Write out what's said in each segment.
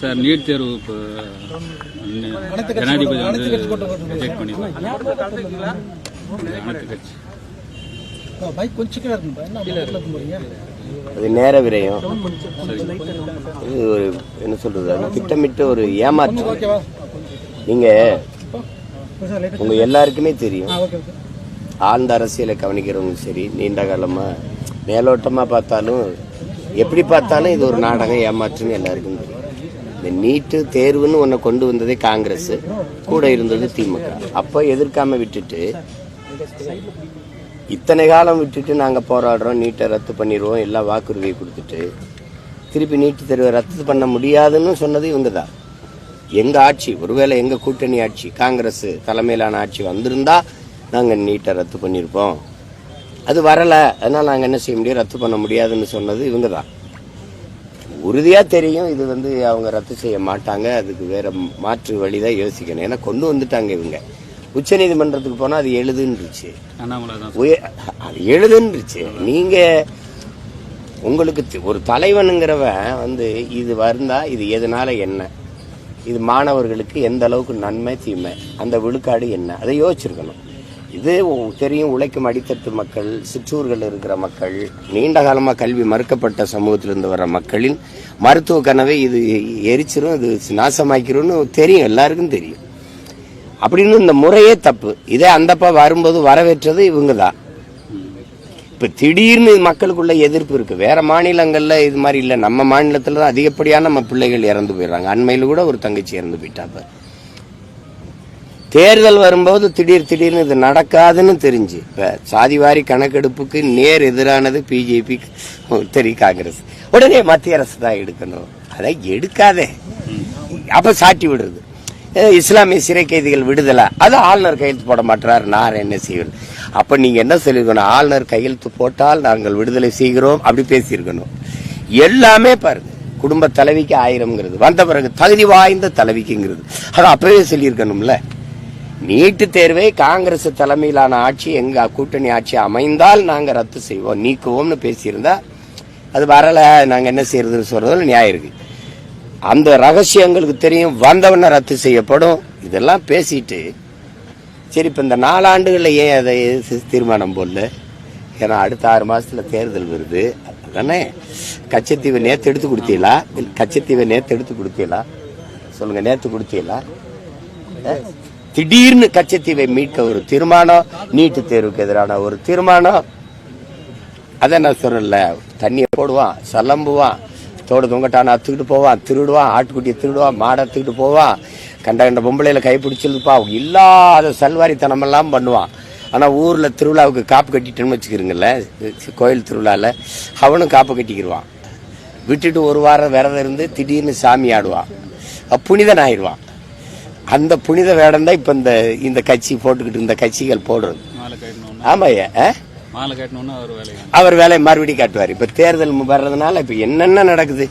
Sir NEET தேர்வு இப்போ ஜனாதிபதி வந்து ரிஜெக்ட் பண்ணிடுறாங்க அனைத்து கட்சி. அது நேர விரயம். இது ஒரு என்ன சொல்றது அது திட்டமிட்ட ஒரு ஏமாற்றம் ஓகேவா நீங்க உங்க எல்லாருக்குமே தெரியும். ஆழ்ந்த அரசியலை கவனிக்கிறவங்க சரி நீண்ட காலமா மேலோட்டமா பார்த்தாலும் எப்படி பார்த்தாலும் இது ஒரு நாடகம் ஏமாற்றுன்னு எல்லாருக்கும் தெரியும். இந்த நீட்டு தேர்வுன்னு ஒன்றை கொண்டு வந்ததே காங்கிரஸ் கூட இருந்தது திமுக. அப்போ எதிர்க்காம விட்டுட்டு இத்தனை காலம் விட்டுட்டு நாங்கள் போராடுறோம் நீட்டை ரத்து பண்ணிடுவோம் எல்லாம் வாக்குறுதியை கொடுத்துட்டு திருப்பி நீட்டு தேர்வை ரத்து பண்ண முடியாதுன்னு சொன்னது இவங்க தான் எங்கள் ஆட்சி ஒருவேளை எங்கள் கூட்டணி ஆட்சி காங்கிரஸ் தலைமையிலான ஆட்சி வந்திருந்தா நாங்கள் நீட்டை ரத்து பண்ணியிருப்போம். அது வரல. அதனால நாங்க என்ன செய்ய முடியும்? ரத்து பண்ண முடியாதுன்னு சொன்னது இவங்க தான் உறுதியா தெரியும் இது வந்து அவங்க ரத்து செய்ய மாட்டாங்க. அதுக்கு வேற மாற்று வழிதான் யோசிக்கணும். ஏன்னா கொண்டு வந்துட்டாங்க இவங்க. உச்சநீதிமன்றத்துக்கு போனா அது எழுதுன்றுச்சு. தான் அது எழுதுன்றுச்சு. நீங்க உங்களுக்கு ஒரு தலைவனுங்கிறவன் வந்து இது வந்தா இது எதனால என்ன? இது மாணவர்களுக்கு எந்த அளவுக்கு நன்மை தீமை? அந்த விழுக்காடு என்ன? அதை யோசிச்சிருக்கணும். இது தெரியும் உழைக்கும் அடித்தட்டு மக்கள் சிற்றூர்கள் இருக்கிற மக்கள் நீண்ட காலமாக கல்வி மறுக்கப்பட்ட சமூகத்திலிருந்து வர மக்களின் மருத்துவ கனவை இது எரிச்சிரும் இது நாசமாக்கிரும்னு தெரியும் எல்லாருக்கும் தெரியும். அப்படின்னு இந்த முறையே தப்பு. இதே அந்தப்பா வரும்போது வரவேற்றது இவங்க தான் இப்போ திடீர்னு மக்களுக்குள்ள எதிர்ப்பு இருக்கு. வேற மாநிலங்களில் இது மாதிரி இல்லை. நம்ம மாநிலத்தில் தான் அதிகப்படியான நம்ம பிள்ளைகள் இறந்து போயிடுறாங்க. அண்மையில் கூட ஒரு தங்கச்சி இறந்து போயிட்டாப்ப தேர்தல் வரும்போது திடீர் திடீர்னு இது நடக்காதுன்னு தெரிஞ்சு. இப்போ சாதிவாரி கணக்கெடுப்புக்கு நேர் எதிரானது பிஜேபி சரி காங்கிரஸ். உடனே மத்திய அரசு தான் எடுக்கணும். அதை எடுக்காதே. அப்போ சாட்டி விடுறது. இஸ்லாமிய சிறை கைதிகள் விடுதலை? அது ஆளுநர் கையெழுத்து போட மாட்டார் நான் என்ன செய்வது அப்போ நீங்கள் என்ன சொல்லியிருக்கணும் ஆளுநர் கையெழுத்து போட்டால் நாங்கள் விடுதலை செய்கிறோம். அப்படி பேசியிருக்கணும். எல்லாமே பாருங்கள் குடும்ப தலைவிக்கு ஆயிரம்ங்கிறது. வந்த பிறகு தகுதி வாய்ந்த தலைவிக்குங்கிறது. அது அப்பவே சொல்லியிருக்கணும்ல. நீட்டு தேர்வை காங்கிரஸ் தலைமையிலான ஆட்சி எங்க கூட்டணி ஆட்சி அமைந்தால் நாங்க ரத்து செய்வோம். நீக்குவோம்னு பேசியிருந்தா அது வரல நாங்க என்ன செய்யறதுன்னு சொல்றதுல நியாயம் இருக்கு. அந்த ரகசியங்களுக்கு தெரியும். வந்தவன ரத்து செய்யப்படும். இதெல்லாம் பேசிட்டு சரி இப்ப இந்த நாலாண்டுகள்ல ஏன் அதை தீர்மானம் போடல? ஏன்னா அடுத்த ஆறு மாசத்துல தேர்தல் வருது. அதானே? கச்சத்தீவை நேத்து எடுத்து கொடுத்தீங்களா? கச்சத்தீவை நேத்து எடுத்து கொடுத்தீங்களா? சொல்லுங்க நேத்து கொடுத்தீங்களா? திடீர்னு கச்சத்தீவை மீட்க ஒரு தீர்மானம் நீட்டு தேர்வுக்கு எதிரான ஒரு தீர்மானம். அதை நான் சொல்றேன்ல தண்ணியை போடுவான் சலம்புவான் தோடு தொங்கட்டான அத்துக்கிட்டு போவான் திருடுவான் ஆட்டுக்குட்டியை திருடுவான் மாடை அத்துக்கிட்டு போவான். கண்ட கண்ட பொம்பளையில கை பிடிச்சிருப்பா இல்லாத சல்வாரித்தனமெல்லாம் பண்ணுவான். ஆனா ஊர்ல திருவிழாவுக்கு காப்பு கட்டிட்டோம்னு வச்சுக்கிறீங்கல்ல கோயில் திருவிழால அவனும் காப்பு கட்டிக்கிடுவான் விட்டுட்டு ஒரு வாரம் விரதம் இருந்து திடீர்னு சாமி ஆடுவான். புனிதன் ஆயிடுவான் அந்த புனித வேடம் தான் இப்ப இந்த இந்த கட்சி போட்டுக்கிட்டு இந்த கட்சிகள் போடுறது. ஆமாய்யா அவர் வேலையை மறுபடியும் காட்டுவார். இப்ப தேர்தல் வர்றதுனால இப்ப என்னென்ன நடக்குது?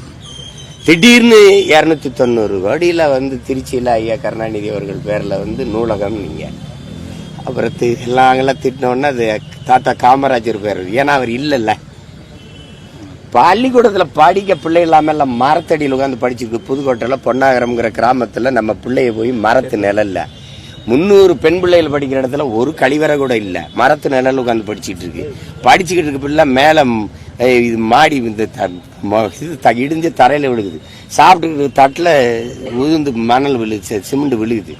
திடீர்னு இருநூத்தி தொண்ணூறு கோடியில வந்து திருச்சியில ஐயா கருணாநிதி அவர்கள் பேர்ல வந்து நூலகம் நீங்க. அப்புறம் எல்லாம் அங்கெல்லாம் திட்டினோடனே அது தாத்தா காமராஜர் பேர். ஏன்னா அவர் இல்லைல்ல. பள்ளிக்கூடத்தில் படிக்க பிள்ளை இல்லாமல் எல்லாம் மரத்தடியில் உட்காந்து படிச்சிருக்கு புதுக்கோட்டையில் பொன்னாகரம்ங்கிற கிராமத்தில் நம்ம பிள்ளைய போய் மரத்து நிழல்ல. முந்நூறு பெண் பிள்ளைகள் படிக்கிற இடத்துல ஒரு கழிவறை கூட இல்லை. மரத்து நிழல் உட்காந்து படிச்சுட்டு இருக்கு. படிச்சுக்கிட்டு இருக்க பிள்ளை மேலே இது மாடி இந்த த- இது த- இடிஞ்சு தரையில் விழுகுது. சாப்பிட்டு தட்டில் உழுந்து மணல் விழுது சிமெண்ட் விழுகுது.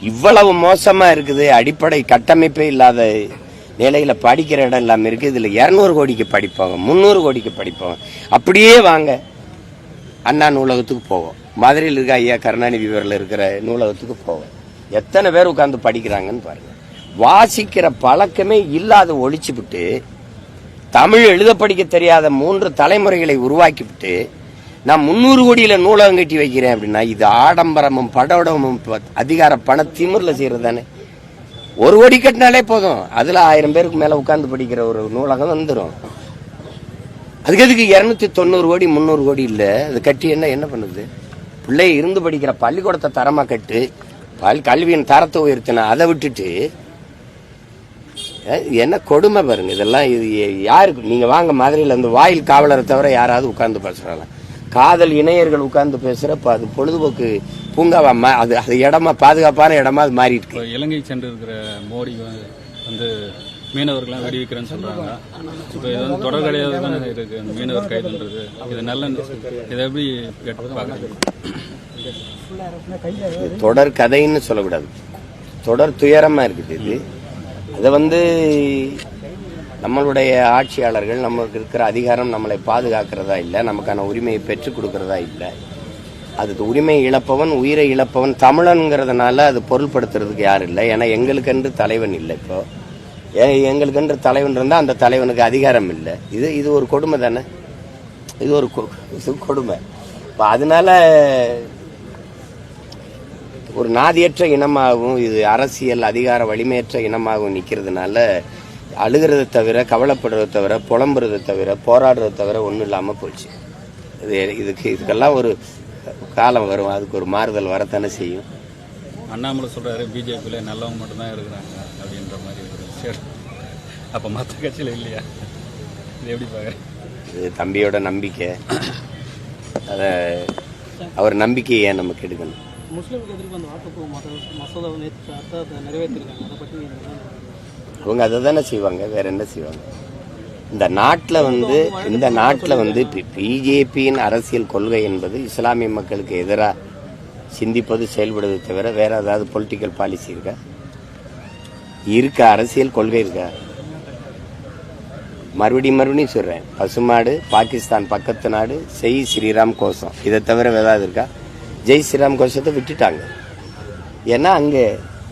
இவ்வளவு மோசமாக இருக்குது. அடிப்படை கட்டமைப்பே இல்லாத நிலையில் படிக்கிற இடம் இல்லாமல் இருக்குது இதில் இரநூறு கோடிக்கு படிப்பாங்க முந்நூறு கோடிக்கு படிப்பாங்க அப்படியே வாங்க. அண்ணா நூலகத்துக்கு போவோம். மதுரையில் இருக்க ஐயா கருணாநிதி பேரில் இருக்கிற நூலகத்துக்கு போவோம். எத்தனை பேர் உட்காந்து படிக்கிறாங்கன்னு பாருங்க. வாசிக்கிற பழக்கமே இல்லாத ஒழிச்சுவிட்டு தமிழ் எழுத படிக்க தெரியாத மூன்று தலைமுறைகளை உருவாக்கிவிட்டு நான் முந்நூறு கோடியில் நூலகம் கட்டி வைக்கிறேன் அப்படின்னா இது ஆடம்பரமும் படோடமும் அதிகார பண திமிர்ல செய்கிறது தானே ஒரு கோடி கட்டினாலே போதும். அதுல ஆயிரம் பேருக்கு மேல உட்கார்ந்து படிக்கிற ஒரு நூலகம் வந்துடும் அதுக்கு எதுக்கு இருநூத்தி தொண்ணூறு கோடி முந்நூறு கோடி இல்லை? அது கட்டி என்ன என்ன பண்ணுது? பிள்ளை இருந்து படிக்கிற பள்ளிக்கூடத்தை தரமா கட்டு பல் கல்வியின் தரத்தை உயர்த்தின அதை விட்டுட்டு என்ன கொடுமை பாருங்க. இதெல்லாம் இது யாருக்கு? நீங்க வாங்க மதுரையில் அந்த வாயில் காவலரை தவிர யாராவது உட்கார்ந்து பேசுறாங்க காதல் இணையர்கள் உட்கார்ந்து பேசுறப்ப அது பொழுதுபோக்கு பூங்காவா மா- அது அது இடமா பாதுகாப்பான இடமா அது மாறிட்டு இப்போ இலங்கை சென்று இருக்கிற மோடி வந்து- வந்து மீனவர்கள்லாம் வெடி வைக்கிறேன்னு சொல்றாங்க. இப்போ இது வந்து தொடர் கிடையாது தானே இருக்கு அந்த மீனவர் கைதுன்றது. இது நல்ல இதை எப்படி எடுத்து இது தொடர் கதைன்னு சொல்லக்கூடாது. தொடர் துயரமா இருக்குது இது. அதை வந்து நம்மளுடைய ஆட்சியாளர்கள் நமக்கு இருக்கிற அதிகாரம் நம்மளை பாதுகாக்கிறதா இல்லை நமக்கான உரிமையை பெற்றுக் கொடுக்கறதா இல்லை. அது உரிமை இழப்பவன் உயிரை இழப்பவன் தமிழனுங்கிறதுனால அது பொருள்படுத்துறதுக்கு யாரும் இல்லை. ஏன்னா எங்களுக்கென்று தலைவன் இல்லை இப்போ. ஏ- எங்களுக்கென்று தலைவன் இருந்தால் அந்த தலைவனுக்கு அதிகாரம் இல்லை. இது இது ஒரு கொடுமை தானே? இது ஒரு இது கொடுமை. இப்போ அதனால ஒரு நாதியற்ற இனமாகவும் இது அரசியல் அதிகார வலிமையற்ற இனமாகவும் நிற்கிறதுனால அழுகிறத தவிர கவலைப்படுறத தவிர புலம்புறதை தவிர போராடுறத தவிர ஒன்றும் இல்லாமல் போச்சு. இது இதுக்கு இதுக்கெல்லாம் ஒரு காலம் வரும். அதுக்கு ஒரு மாறுதல் வரத்தானே செய்யும். அண்ணாமலை சொல்றாரு பிஜேபியில நல்லவங்க மட்டும்தான் இருக்கிறாங்க அப்படின்ற மாதிரி ஒரு சரி அப்போ மற்ற கட்சியில் இல்லையா? இது எப்படி பார்க்குறேன் இது தம்பியோட நம்பிக்கை. அதை அவர் நம்பிக்கையை ஏன் நம்ம கெடுக்கணும்? முஸ்லீமுக்கு எதிர்ப்பு அந்த வாக்குப்பூ மசோதாவை நேற்று அர்த்தத்தை நிறைவேற்றிருக்காங்க. அதை பற்றி அவங்க அதை தானே செய்வாங்க வேற என்ன செய்வாங்க? இந்த நாட்டில் வந்து இந்த நாட்டில் வந்து பிஜேபியின் அரசியல் கொள்கை என்பது இஸ்லாமிய மக்களுக்கு எதிராக சிந்திப்பது செயல்படுவதை தவிர வேற ஏதாவது பொலிட்டிக்கல் பாலிசி இருக்கா? இருக்கா அரசியல் கொள்கை இருக்கா? மறுபடியும் மறுபடியும் சொல்றேன். பசுமாடு பாகிஸ்தான் பக்கத்து நாடு செய் ஸ்ரீராம் கோஷம். இதை தவிர ஏதாவது இருக்கா? ஜெய் ஸ்ரீராம் கோஷத்தை விட்டுட்டாங்க. ஏன்னா அங்கே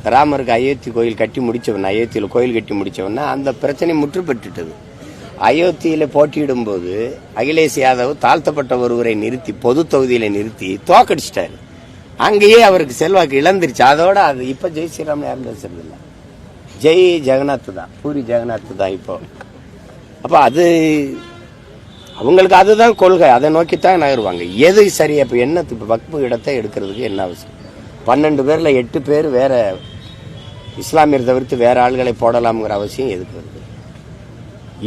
ராமருக்கு அயோத்தி கோயில் கட்டி முடித்தவன் அயோத்தியில் கோயில் கட்டி முடித்தவன்னா அந்த பிரச்சனை முற்றுப்பட்டுட்டது. அயோத்தியில் போட்டியிடும்போது அகிலேஷ் யாதவ் தாழ்த்தப்பட்ட ஒருவரை நிறுத்தி பொது தொகுதியில் நிறுத்தி தோக்கடிச்சிட்டாரு. அங்கேயே அவருக்கு செல்வாக்கு இழந்துருச்சு. அதோட அது இப்போ ஜெய் ஸ்ரீராம் யாரும் பேசுறதில்ல. ஜெய் ஜெகநாத் தான் பூரி ஜெகநாத் தான் இப்போ. அப்போ அது அவங்களுக்கு அதுதான் கொள்கை. அதை நோக்கித்தான் நகருவாங்க. எது சரி அப்போ என்ன இப்போ வக்பு இடத்தை எடுக்கிறதுக்கு என்ன அவசியம்? பன்னெண்டு பேரில் எட்டு பேர் வேறு இஸ்லாமியர் தவிர்த்து வேற ஆள்களை போடலாம்ங்கிற அவசியம் எதுக்கு வருது?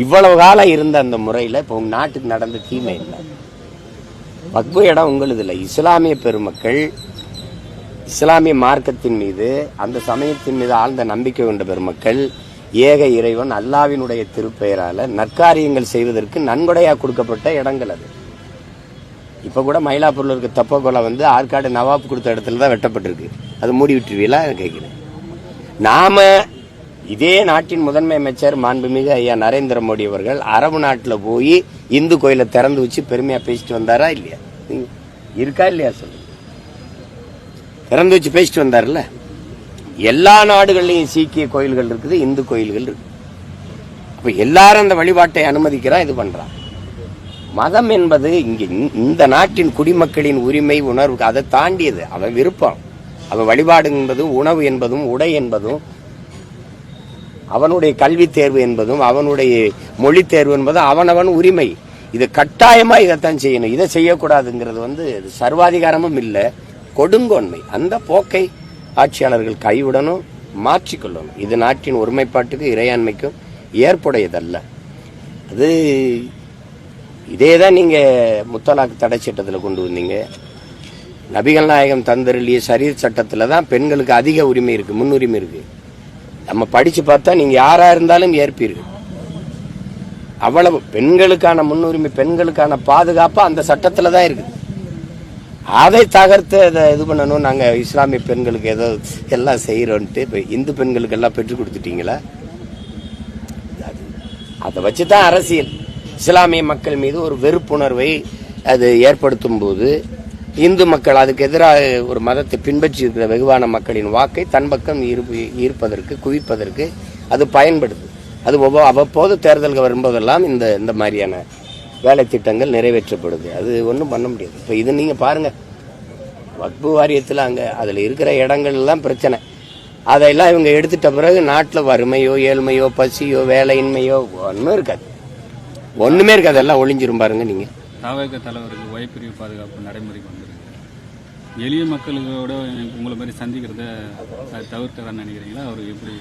இவ்வளவு காலம் இருந்த அந்த முறையில் இப்போ உங்கள் நாட்டுக்கு நடந்த தீமை இல்லை வக்பு இடம் உங்களுது இல்லை. இஸ்லாமிய பெருமக்கள் இஸ்லாமிய மார்க்கத்தின் மீது அந்த சமயத்தின் மீது ஆழ்ந்த நம்பிக்கை கொண்ட பெருமக்கள் ஏக இறைவன் அல்லாவினுடைய திருப்பெயரால் நற்காரியங்கள் செய்வதற்கு நன்கொடையாக கொடுக்கப்பட்ட இடங்கள் அது. இப்போ கூட மயிலாப்பூரில் இருக்க தப்பகொலை வந்து ஆற்காடு நவாப் கொடுத்த இடத்துல தான் வெட்டப்பட்டிருக்கு. அது மூடி விட்டுருவீங்களா? கேட்குறேன் நாம இதே நாட்டின் முதன்மை அமைச்சர் மாண்புமிகு ஐயா நரேந்திர மோடி அவர்கள் அரபு நாட்டில் போய் இந்து கோயிலை திறந்து வச்சு பெருமையா பேசிட்டு வந்தாரா இல்லையா? இருக்கா இல்லையா சொல்லு திறந்து வச்சு பேசிட்டு வந்தார்ல எல்லா நாடுகள்லையும் சீக்கிய கோயில்கள் இருக்குது இந்து கோயில்கள் இருக்கு. அப்ப எல்லாரும் அந்த வழிபாட்டை அனுமதிக்கிறா இது பண்றான் மதம் என்பது இங்கே இந்த நாட்டின் குடிமக்களின் உரிமை உணர்வு அதை தாண்டியது. அவன் விருப்பம். அவன் வழிபாடு என்பதும் உணவு என்பதும் உடை என்பதும் அவனுடைய கல்வி தேர்வு என்பதும் அவனுடைய மொழி தேர்வு என்பதும் அவனவன் உரிமை. இது கட்டாயமா இதைத்தான் செய்யணும். இதை செய்யக்கூடாதுங்கிறது வந்து சர்வாதிகாரமும் இல்லை. கொடுங்கோன்மை. அந்த போக்கை ஆட்சியாளர்கள் கைவிடணும் மாற்றிக்கொள்ளணும். இது நாட்டின் ஒருமைப்பாட்டுக்கு இறையாண்மைக்கும் ஏற்புடையதல்ல. அது இதே தான் நீங்கள் முத்தலாக் தடை சட்டத்தில் கொண்டு வந்தீங்க. நபிகள் நாயகம் தந்தருளிய சரீர் சட்டத்தில் தான் பெண்களுக்கு அதிக உரிமை இருக்கு முன்னுரிமை இருக்கு. நம்ம படிச்சு பார்த்தா நீங்க யாரா இருந்தாலும் ஏற்பீர்கள். அவ்வளவு பெண்களுக்கான முன்னுரிமை பெண்களுக்கான பாதுகாப்பு அந்த சட்டத்தில் தான் இருக்குது அதை தகர்த்து அதை இது பண்ணணும் நாங்கள் இஸ்லாமிய பெண்களுக்கு ஏதோ எல்லாம் செய்கிறோன்ட்டு இப்போ இந்து பெண்களுக்கு எல்லாம் பெற்றுக் கொடுத்துட்டீங்களா? அதை வச்சு தான் அரசியல். இஸ்லாமிய மக்கள் மீது ஒரு வெறுப்புணர்வை அது ஏற்படுத்தும் போது இந்து மக்கள் அதுக்கு எதிராக ஒரு மதத்தை பின்பற்றி இருக்கிற வெகுவான மக்களின் வாக்கை தன் பக்கம் ஈர்ப்பு- ஈர்ப்பதற்கு குவிப்பதற்கு அது பயன்படுது. அது அவ்வப்போது தேர்தல்கள் வரும்போதெல்லாம் இந்த இந்த மாதிரியான வேலை திட்டங்கள் நிறைவேற்றப்படுது. அது ஒன்றும் பண்ண முடியாது. இப்போ இது நீங்கள் பாருங்கள் வக்பு வாரியத்தில் அங்கே அதில் இருக்கிற இடங்கள்லாம் பிரச்சனை. அதையெல்லாம் இவங்க எடுத்துட்ட பிறகு நாட்டில் வறுமையோ ஏழ்மையோ பசியோ வேலையின்மையோ ஒன்றும் இருக்காது. ஒன்றுமே இருக்காது. எல்லாம் ஒளிஞ்சிரும் பாருங்க நீங்கள் தாவக தலைவருக்கு ஒய்பிரிவு பாதுகாப்பு நடைமுறைக்கு எளிய மக்களோட உங்களை மாதிரி சந்திக்கிறத அது நினைக்கிறீங்களா? அவர் எப்படி?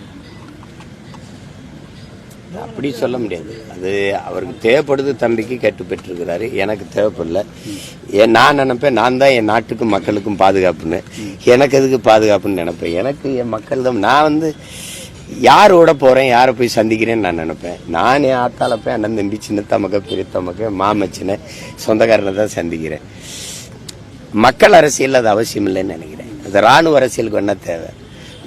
அப்படி சொல்ல முடியாது. அது அவருக்கு தேவைப்படுது தம்பிக்கு கேட்டு பெற்றிருக்கிறாரு. எனக்கு தேவைப்படல. ஏன் நான் நினைப்பேன் நான் தான் என் நாட்டுக்கும் மக்களுக்கும் பாதுகாப்புன்னு. எனக்கு எதுக்கு பாதுகாப்புன்னு நினைப்பேன்? எனக்கு என் மக்கள் தான். நான் வந்து யாரோட போகிறேன் யாரை போய் சந்திக்கிறேன்னு நான் நினைப்பேன். நான் என் ஆத்தால போய் அண்ணன் தம்பி சின்ன தமக்க பெரிய தமக்க மாமச்சின சொந்தக்காரனை தான் சந்திக்கிறேன். மக்கள் அரசியல் அது அவசியம் இல்லைன்னு நினைக்கிறேன். அது ராணுவ அரசியலுக்கு என்ன தேவை?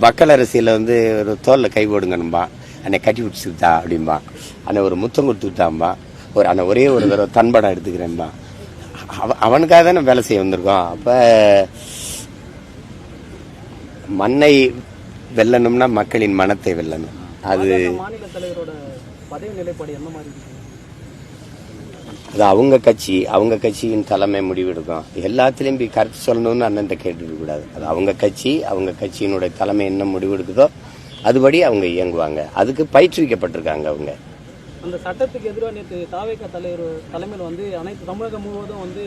மக்கள் அரசியலில் வந்து ஒரு தோலில் கை போடுங்கணும்பா அன்னை கட்டி பிடிச்சிக்கிட்டா அப்படிம்பா அன்னை ஒரு முத்தம் கொடுத்துட்டாம்பா ஒரு அன்னை ஒரே ஒரு தடவை தன்படம் எடுத்துக்கிறேன்பா. அவ அவனுக்காக தானே வேலை செய்ய வந்திருக்கோம். அப்போ மண்ணை வெல்லணும்னா மக்களின் மனத்தை வெல்லணும். அது மாநில தலைவரோட பதவி நிலைப்பாடு என்ன மாதிரி அது அவங்க கட்சி அவங்க கட்சியின் தலைமை முடிவெடுக்கும். எல்லாத்துலேயும் போய் கருத்து சொல்லணும்னு அண்ணன் கேட்டுக்க கூடாது. அது அவங்க கட்சி அவங்க கட்சியினுடைய தலைமை என்ன முடிவெடுக்குதோ அதுபடி அவங்க இயங்குவாங்க. அதுக்கு பயிற்றுவிக்கப்பட்டிருக்காங்க அவங்க. அந்த சட்டத்துக்கு எதிராக நேற்று தாவேக தலைவர் தலைமையில் வந்து அனைத்து தமிழகம் முழுவதும் வந்து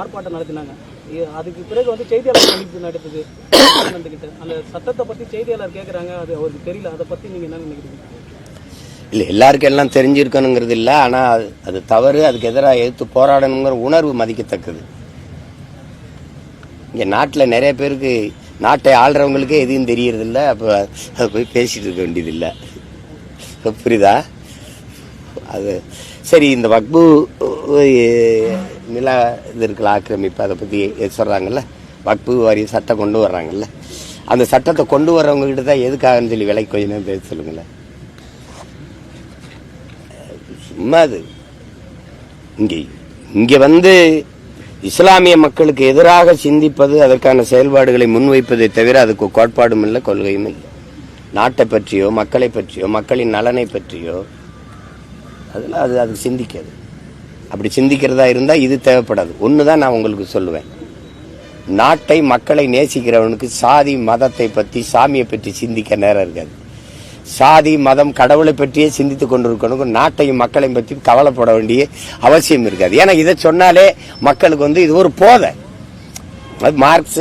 ஆர்ப்பாட்டம் நடத்தினாங்க. அதுக்கு பிறகு வந்து செய்தியாளர் சந்திப்பு நடத்துது அந்த சட்டத்தை பத்தி செய்தியாளர் கேட்குறாங்க அது அவருக்கு தெரியல. அதை பத்தி நீங்க என்ன நினைக்கிறீங்க? இல்லை எல்லாருக்கும் எல்லாம் தெரிஞ்சிருக்கணுங்கிறது இல்லை ஆனால் அது- அது தவறு அதுக்கு எதிராக எதிர்த்து போராடணுங்கிற உணர்வு மதிக்கத்தக்கது. இங்கே நாட்டில் நிறைய பேருக்கு நாட்டை ஆள்றவங்களுக்கே எதுவும் தெரியறதில்ல அப்போ அதை போய் பேசிட்டு இருக்க வேண்டியதில்லை. புரியுதா? அது சரி இந்த வக்பு நிலா இது இருக்குல்ல ஆக்கிரமிப்பு அதை பற்றி சொல்கிறாங்கல்ல வக்பு வாரிய சட்டம் கொண்டு வர்றாங்கல்ல? அந்த சட்டத்தை கொண்டு வர்றவங்ககிட்ட தான் எதுக்காகன்னு சொல்லி விலை கொஞ்சம் நேரம் பேச சொல்லுங்களேன். சும்மா அது இங்கே இங்கே வந்து இஸ்லாமிய மக்களுக்கு எதிராக சிந்திப்பது அதற்கான செயல்பாடுகளை முன்வைப்பதை தவிர அதுக்கு கோட்பாடும் இல்லை கொள்கையும் இல்லை. நாட்டை பற்றியோ மக்களை பற்றியோ மக்களின் நலனை பற்றியோ அதில் அது அது சிந்திக்காது. அப்படி சிந்திக்கிறதா இருந்தால் இது தேவைப்படாது. ஒன்று தான் நான் உங்களுக்கு சொல்லுவேன். நாட்டை மக்களை நேசிக்கிறவனுக்கு சாதி மதத்தை பற்றி சாமியை பற்றி சிந்திக்க நேரம் இருக்காது. சாதி மதம் கடவுளை பற்றியே சிந்தித்து கொண்டிருக்கணும் நாட்டையும் மக்களையும் பற்றி கவலைப்பட வேண்டிய அவசியம் இருக்காது. ஏன்னா இதை சொன்னாலே மக்களுக்கு வந்து இது ஒரு போதை. அது மார்க்ஸ்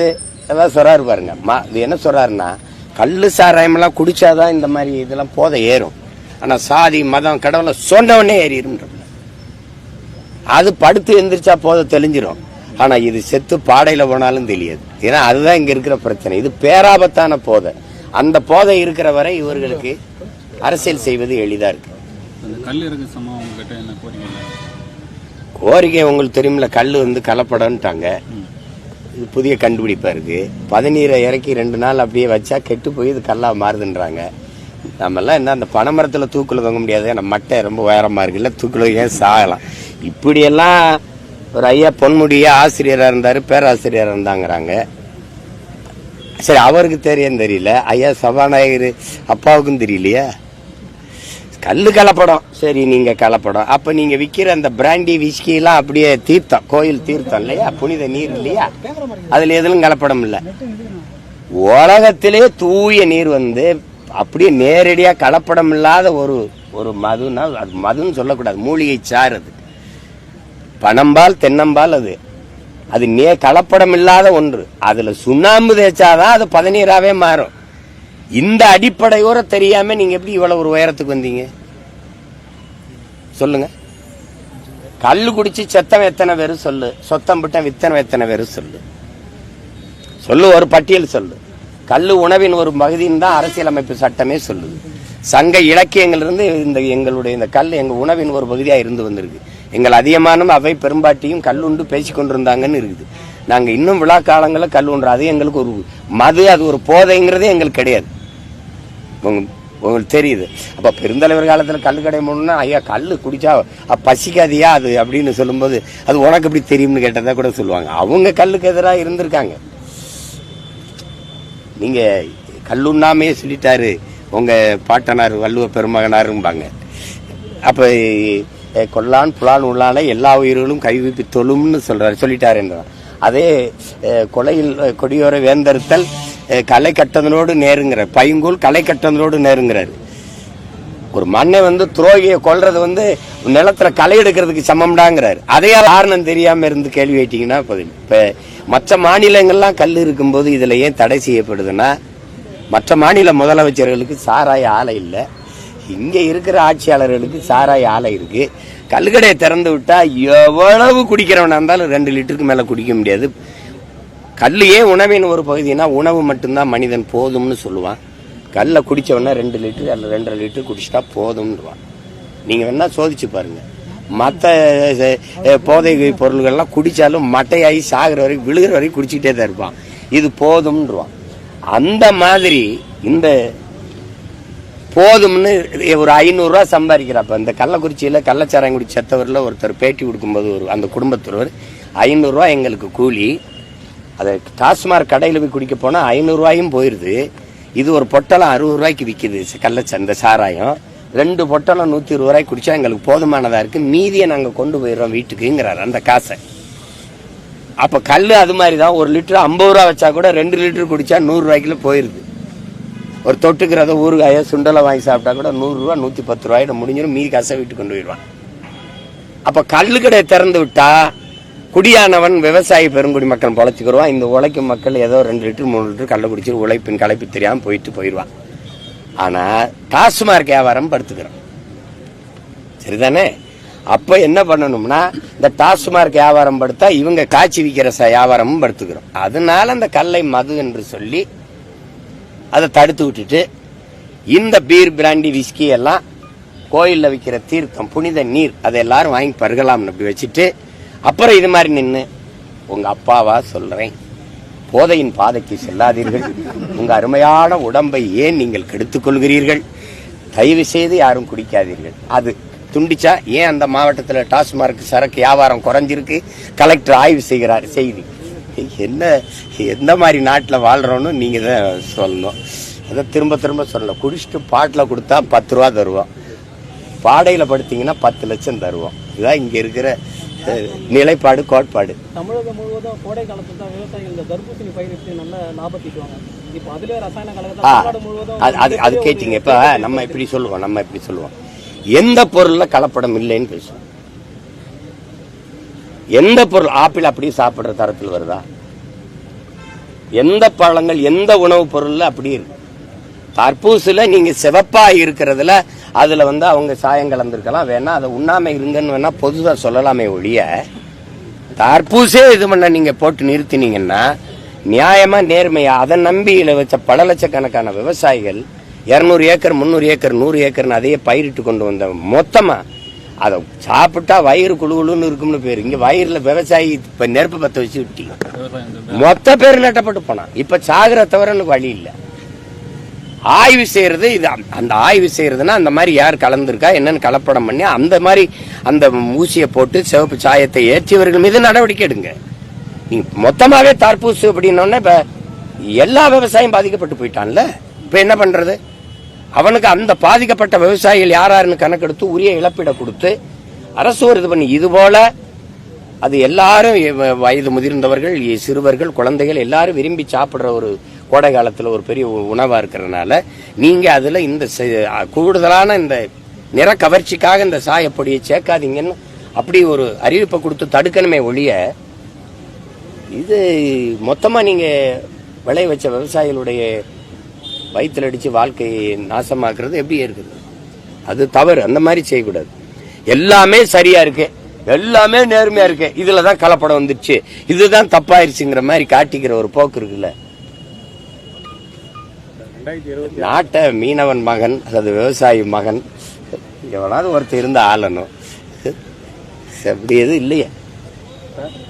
ஏதாவது சொல்கிறாரு பாருங்க. மா- இது என்ன சொல்கிறாருன்னா கல் சாராயமெல்லாம் குடித்தாதான் இந்த மாதிரி இதெல்லாம் போதை ஏறும். ஆனால் சாதி மதம் கடவுளை சொன்னவொடனே ஏறிடும் அது படுத்து எந்திரிச்சா போதை தெளிஞ்சிடும் ஆனால் இது செத்து பாடையில் போனாலும் தெரியாது. ஏன்னா அதுதான் இங்கே இருக்கிற பிரச்சனை. இது பேராபத்தான போதை. அந்த போதை இருக்கிற வரை இவர்களுக்கு அரசியல் செய்வது எளிதா இருக்கு. கோரிக்கை? உங்களுக்கு தெரியுமில்ல கல் வந்து கலப்படம்ட்டாங்க. இது புதிய கண்டுபிடிப்பா இருக்கு. பதநீரை இறக்கி ரெண்டு நாள் அப்படியே வச்சா கெட்டு போய் இது கல்லா மாறுதுன்றாங்க. நம்மெல்லாம் என்ன அந்த பனைமரத்துல தூக்குல தொங்க முடியாது. ஏன்னா மட்டை ரொம்ப உயரமா இருக்குல்ல தூக்குல ஏன் சாகலாம்? இப்படியெல்லாம் ஒரு ஐயா பொன்முடிய ஆசிரியரா இருந்தாரு பேராசிரியரா இருந்தாங்கிறாங்க. சரி அவருக்கு தெரியும் தெரியல. ஐயா சபாநாயகர் அப்பாவுக்கும் தெரியலையா. கல் கலப்படம். சரி நீங்க கலப்படம். அப்ப நீங்க விக்கிற அந்த பிராண்டி விஸ்கி எல்லாம் அப்படியே தீர்த்தம் கோயில் தீர்த்தம் இல்லையா? புனித நீர் இல்லையா? அதுல எதிலும் கலப்படம் இல்ல. உலகத்திலே தூய நீர் வந்து அப்படியே நேரடியா கலப்படம் இல்லாத ஒரு ஒரு மதுனா அது மதுன்னு சொல்லக்கூடாது. மூலிகை சார் அது. பனம்பால் தென்னம்பால் அது. அது நே கலப்படம் இல்லாத ஒன்று. அதுல சுண்ணாம்பு தேய்ச்சாதான் அது பதநீராகவே மாறும். இந்த அடிப்படையோர தெரியாம நீங்க எப்படி இவ்வளவு ஒரு உயரத்துக்கு வந்தீங்க? சொல்லுங்க. கல் குடிச்சு செத்தம் எத்தனை பேரும் சொல்லு. சொத்தம் விட்டன் வித்தனம் எத்தனை பேரு சொல்லு. சொல்லு ஒரு பட்டியல் சொல்லு. கல் உணவின் ஒரு பகுதின்னு தான் அரசியலமைப்பு சட்டமே சொல்லுது. சங்க இலக்கியங்களிலிருந்து இந்த எங்களுடைய இந்த கல் எங்க உணவின் ஒரு பகுதியா இருந்து வந்திருக்கு. எங்கள் அதிகமான அவை பெரும்பாட்டியும் கல்லுண்டு பேசி கொண்டிருந்தாங்கன்னு இருக்குது. நாங்கள் இன்னும் விழா காலங்களில் கல் உண்டு அது எங்களுக்கு ஒரு மது அது ஒரு போதைங்கிறதே எங்களுக்கு கிடையாது. உங்களுக்கு தெரியுது. அப்போ பெருந்தலைவர் காலத்தில் கல் கடை மூணுன்னா ஐயா கல் குடிச்சா பசிக்காதியா அது அப்படின்னு சொல்லும்போது அது உனக்கு எப்படி தெரியும்னு கேட்டதா கூட சொல்லுவாங்க. அவங்க கல்லுக்கு எதிராக இருந்திருக்காங்க. நீங்கள் கல்லுண்ணாமே சொல்லிட்டாரு உங்கள் பாட்டனார் வள்ளுவ பெருமகனாரும்பாங்க. அப்போ கொல்லான் புலான் உள்ளான எல்லா உயிர்களும் கைவிப்பி தொழும்னு சொல்றாரு சொல்லிட்டார் என்றார். அதே கொலையில் கொடியோர வேந்தறுத்தல் களை கட்டதனோடு நேருங்கிறார். பைங்கூல் களை கட்டதனோடு நேருங்கிறார். ஒரு மண்ணை வந்து துரோகியை கொல்றது வந்து நிலத்துல களை எடுக்கிறதுக்கு சமம்டாங்கிறார். அதே காரணம் தெரியாம இருந்து கேள்வி கேட்டீங்கன்னா போதும். இப்ப மற்ற மாநிலங்கள்லாம் கல் இருக்கும்போது இதுல ஏன் தடை செய்யப்படுதுன்னா மற்ற மாநில முதலமைச்சர்களுக்கு சாராய ஆலை இல்லை. இங்கே இருக்கிற ஆட்சியாளர்களுக்கு சாராய ஆலை இருக்குது கல்கடையை திறந்து விட்டால் எவ்வளவு குடிக்கிறவனாக இருந்தாலும் ரெண்டு லிட்டருக்கு மேலே குடிக்க முடியாது. கல்லையே உணவின் ஒரு பகுதினா உணவு மட்டும்தான் மனிதன் போதும்னு சொல்லுவான். கல்லை குடித்தவொடனே ரெண்டு லிட்டர் அல்ல ரெண்டரை லிட்டர் குடிச்சிட்டா போதும்ன்றான் நீங்கள் வேணால் சோதிச்சு பாருங்கள் மற்ற போதை பொருள்கள்லாம் குடித்தாலும் மட்டையாகி சாகிற வரைக்கும் விழுகிற வரைக்கும் குடிச்சிக்கிட்டே தான் இருப்பான். இது போதும்ன்றான் அந்த மாதிரி இந்த போதும்னு ஒரு ஐநூறுரூவா சம்பாதிக்கிறாப்ப. இந்த கள்ளக்குறிச்சியில் கள்ளச்சாராயங்குடி செத்தவரில் ஒருத்தர் பேட்டி கொடுக்கும்போது ஒரு அந்த குடும்பத்தொருவர் ஐநூறுரூவா எங்களுக்கு கூலி. அதை டாஸ்மாக் கடையில் போய் குடிக்க போனால் ஐநூறுரூவாயும் போயிடுது இது ஒரு பொட்டலம் அறுபது ரூபாய்க்கு விற்கிது கள்ளச்ச இந்த சாராயம். ரெண்டு பொட்டலம் நூற்றி இருபது ரூபாய்க்கு குடித்தா எங்களுக்கு போதுமானதாக இருக்குது மீதியை நாங்கள் கொண்டு போயிடுறோம் வீட்டுக்குங்கிறார் அந்த காசை. அப்போ கல் அது மாதிரி தான். ஒரு லிட்டர் ஐம்பது ரூபா வச்சா கூட ரெண்டு லிட்டர் குடித்தா நூறுரூவாய்க்குள்ள போயிடுது ஒரு தொட்டுக்கிறத ஊறுகாயோ சுண்டலை வாங்கி சாப்பிட்டா கூட நூறுரூவா நூற்றி பத்து ரூபாயிட முடிஞ்சிடும் மீதி கசை விட்டு கொண்டு போயிடுவான். அப்போ கல்லு கடையை திறந்து விட்டா குடியானவன் விவசாயி பெருங்குடி மக்கள் பொழைச்சிக்கிடுவான் இந்த உழைக்கும் மக்கள் ஏதோ ரெண்டு லிட்டர் மூணு லிட்டர் கள்ள குடிச்சு உழைப்பின் களைப்பு தெரியாமல் போயிட்டு போயிடுவான். ஆனால் டாஸ்மார்க் வியாபாரம் படுத்துக்கிறோம் சரிதானே? அப்போ என்ன பண்ணணும்னா இந்த டாஸ்மார்க் வியாபாரம் படுத்தா இவங்க காய்ச்சி விற்கிற ச- வியாபாரமும் படுத்துக்கிறோம் அதனால அந்த கல்லை மது என்று சொல்லி அதை தடுத்து விட்டுட்டு இந்த பீர் பிராண்டி விஸ்கி எல்லாம் கோயிலில் விற்கிற தீர்த்தம் புனித நீர் அதை எல்லாரும் வாங்கி பருகலாம்னு அப்படி வச்சுட்டு அப்புறம் இது மாதிரி நின்று உங்கள் அப்பாவா சொல்கிறேன் போதையின் பாதைக்கு செல்லாதீர்கள். உங்கள் அருமையான உடம்பை ஏன் நீங்கள் கெடுத்துக்கொள்கிறீர்கள் தயவு செய்து யாரும் குடிக்காதீர்கள். அது துண்டிச்சா ஏன் அந்த மாவட்டத்தில் டாஸ்மார்க் சரக்கு வியாபாரம் குறைஞ்சிருக்கு? கலெக்டர் ஆய்வு செய்கிறார் செய்தி. என்ன எந்த மாதிரி நாட்டில் வாழ்றோன்னு நீங்க தான் சொல்லணும். அதை திரும்ப திரும்ப சொல்லலாம் குடிச்சிட்டு பாட்டில் கொடுத்தா பத்து ரூபா தருவோம். பாடையில் படுத்தீங்கன்னா பத்து லட்சம் தருவோம். இதுதான் இங்க இருக்கிற நிலைப்பாடு கோட்பாடு. தமிழகம் முழுவதும் கோடை காலத்துல தான் விவசாயிகள் இந்த தர்பூசணி பயிரிட்டு நல்ல லாபம் ஈட்டுவாங்க இப்போ அதுலயே ரசாயன கலக்கத்தை அது அது கேட்டீங்க. இப்ப நம்ம இப்படி சொல்லுவோம் நம்ம இப்படி சொல்லுவோம். எந்த பொருள்ல கலப்படம் இல்லைன்னு பேசுவோம். எந்த பொருள் ஆப்பிள் அப்படியே சாப்பிடுற தரத்தில் வருதா? எந்த பழங்கள் எந்த உணவுப் பொருளில் அப்படி இருக்கு? தர்பூசுல நீங்க சிவப்பா இருக்கிறதுல அதுல வந்து அவங்க சாயம் கலந்துருக்கலாம். வேணா அதை உண்ணாம இருங்கன்னு வேணா பொதுவாக சொல்லலாமே ஒழிய தர்பூசே இது பண்ண நீங்க போட்டு நிறுத்தினீங்கன்னா நியாயமா நேர்மையா அதை நம்பி இல வச்ச பல லட்சக்கணக்கான விவசாயிகள் இருநூறு ஏக்கர் முந்நூறு ஏக்கர் நூறு ஏக்கர்னு அதையே பயிரிட்டு கொண்டு வந்த மொத்தமா அதை சாப்பிட்டா வயிறு குழு குழுன்னு இருக்கும்னு பேர். இங்க வயிறுல விவசாயி இப்ப நெருப்பு பத்த வச்சு விட்டி மொத்த பேர் நட்டப்பட்டு போனான் இப்ப சாகுற தவிர எனக்கு வழி இல்லை. ஆய்வு செய்யறது இது. அந்த- அந்த ஆய்வு செய்யறதுன்னா அந்த மாதிரி யார் கலந்துருக்கா என்னன்னு கலப்படம் பண்ணி அந்த மாதிரி அந்த ஊசியை போட்டு சிவப்பு சாயத்தை ஏற்றியவர்கள் மீது நடவடிக்கை எடுங்க. நீங்க மொத்தமாகவே தர்பூசு அப்படின்னோடனே இப்ப எல்லா விவசாயம் பாதிக்கப்பட்டு போயிட்டான்ல. இப்ப என்ன பண்றது? அவனுக்கு அந்த பாதிக்கப்பட்ட விவசாயிகள் யார் யாருன்னு கணக்கெடுத்து உரிய இழப்பீடை கொடுத்து அரசு ஒரு இது பண்ணி இது போல அது எல்லாரும் வ- வயது முதிர்ந்தவர்கள் சிறுவர்கள் குழந்தைகள் எல்லாரும் விரும்பி சாப்பிடுற ஒரு கோடை காலத்தில் ஒரு பெரிய உணவாக இருக்கிறதுனால நீங்கள் அதில் இந்த செ- கூடுதலான இந்த நிற கவர்ச்சிக்காக இந்த சாயப்பொடியை சேர்க்காதீங்கன்னு அப்படி ஒரு அறிவிப்பை கொடுத்து தடுக்கணுமே ஒழிய இது மொத்தமாக நீங்கள் விளைய வச்ச விவசாயிகளுடைய வயிற்றுல அடித்து வாழ்க்கையை நாசமாக்குறது எப்படி இருக்குது? அது தவறு. அந்த மாதிரி செய்யக்கூடாது. எல்லாமே சரியா இருக்கு. எல்லாமே நேர்மையா இருக்கு. இதுல தான் கலப்படம் வந்துருச்சு இதுதான் தப்பாயிருச்சுங்கிற மாதிரி காட்டிக்கிற ஒரு போக்கு இருக்குல்ல. நாட்டை மீனவன் மகன் அல்லது விவசாயி மகன் எவனாவது ஒருத்தர் இருந்து ஆளணும். அப்படி எதுவும் இல்லையா.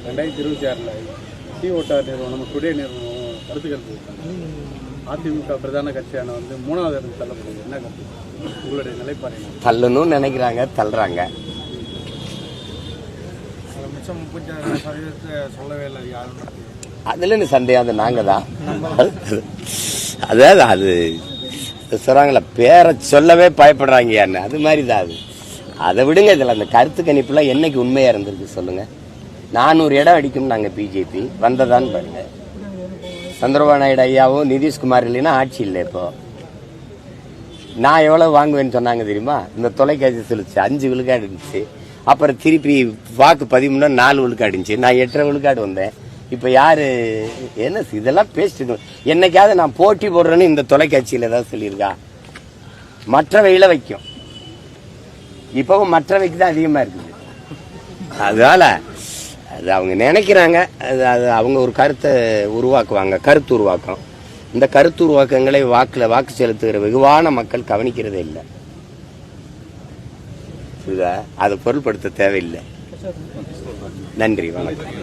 ரெண்டாயிரத்தி இருபத்தி ஆறில் ஓட்டார் நிறுவனம் டுடே நிறுவனம் கருத்துக்கள் அதிமுக பிரதான கட்சியான வந்து மூணாவது இடம் தள்ளப்படுது என்ன கருத்து? உங்களுடைய நிலைப்பாடு? தள்ளணும்னு நினைக்கிறாங்க தள்ளுறாங்க. மிச்சம் முப்பத்தி சதவீதத்தை சொல்லவே இல்லை யாரும். அதுல என்ன சந்தேகம் அது நாங்க தான். அதாவது அது சொல்றாங்களே பேரை சொல்லவே பயப்படுறாங்க அது மாதிரி தான் அது. அதை விடுங்க இதுல அந்த கருத்து கணிப்புலாம் என்னைக்கு உண்மையா இருந்திருக்கு சொல்லுங்க. நானூறு இடம் அடிக்கும் நாங்க பிஜேபி. வந்ததான்னு பாருங்க. சந்திரபாபு நாயுடு ஐயாவும் நிதிஷ்குமார் இல்லைன்னா ஆட்சி இல்லை இப்போ. நான் எவ்வளோ வாங்குவேன்னு சொன்னாங்க தெரியுமா? இந்த தொலைக்காட்சி சொல்லுச்சு அஞ்சு விழுக்காடு இருந்துச்சு. அப்புறம் திருப்பி வாக்கு பதிமூணு நாலு விழுக்காடு இருந்துச்சு. நான் எட்டரை விழுக்காடு வந்தேன். இப்போ யார்? என்ன இதெல்லாம் பேசிட்டு என்னைக்காவது நான் போட்டி போடுறேன்னு இந்த தொலைக்காட்சியில் ஏதாவது சொல்லியிருக்கா? மற்றவையில் வைக்கும். இப்போவும் மற்றவைக்கு தான் அதிகமாக இருக்குது. அதனால அது அவங்க நினைக்கிறாங்க. அது அது அவங்க ஒரு கருத்தை உருவாக்குவாங்க. கருத்து உருவாக்கம். இந்த கருத்து உருவாக்கங்களை வாக்கில் வாக்கு செலுத்துகிற வெகுவான மக்கள் கவனிக்கிறதே இல்லை. புரியுதா? அதை பொருள்படுத்த தேவையில்லை. நன்றி வணக்கம்.